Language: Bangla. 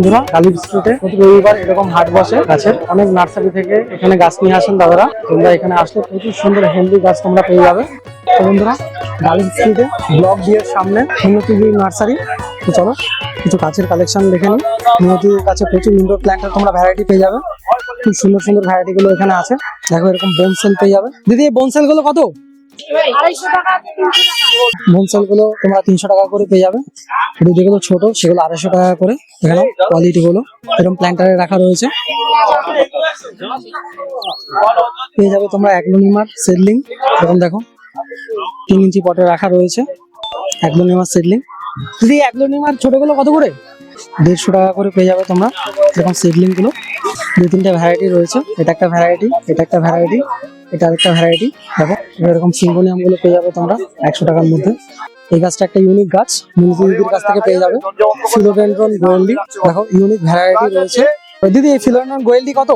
বন্ধুরা, কালী স্ট্রিটে রবিবার এরকম হাট বসে গাছের। অনেক নার্সারি থেকে এখানে গাছ নিয়ে আসেন দাদারা। তোমরা এখানে আসলে প্রচুর সুন্দর হেলদি গাছ তোমরা পেয়ে যাবে। তো বন্ধুরা গালিব স্ট্রিটে ব্লক বিয়ের সামনে উন্নতি নার্সারি। চলো, কিছু গাছের কালেকশন দেখে নিই। উন্নতির কাছে প্রচুর ইনডোর প্ল্যান্টের তোমরা ভ্যারাইটি পেয়ে যাবে। খুব সুন্দর সুন্দর ভ্যারাইটি গুলো এখানে আছে। দেখো এরকম বোনসেল পেয়ে যাবে। দিদি, এই বোনসেলগুলো কত? বোনসেলগুলো তোমরা তিনশো টাকা করে পেয়ে যাবে। কিন্তু যেগুলো ছোট সেগুলো আড়াইশো টাকা করে। এখানে কোয়ালিটি গুলো। এরকম প্ল্যান্টারে রাখা রয়েছে। পেয়ে যাবে তোমরা অ্যাগ্লোনিমার সেডলিং এরকম দেখো তিন ইঞ্চি পটে রাখা রয়েছে। অ্যাগ্লোনিমার সেডলিং দিদি অ্যাগ্লোনিমার ছোটগুলো কত করে? দেড়শো টাকা করে পেয়ে যাবে তোমরা। এরকম সিডলিংগুলো। দু তিনটা ভ্যারাইটি রয়েছে। এটা একটা ভ্যারাইটি এটা একটা ভ্যারাইটি এটা একটা ভ্যারাইটি দেখো, এরকম সিম্পোনিয়ামগুলো পেয়ে যাবে তোমরা একশো টাকার মধ্যে। এই গাছটা একটা ইউনিক গাছ মিউজিকের কাছ থেকে পেয়ে যাবে। ফিলোডেন্ড্রন গোয়েলডি দেখো ইউনিক ভ্যারাইটি রয়েছে। দিদি, এই ফিলোডেন্ড্রন গোয়েলডি কত?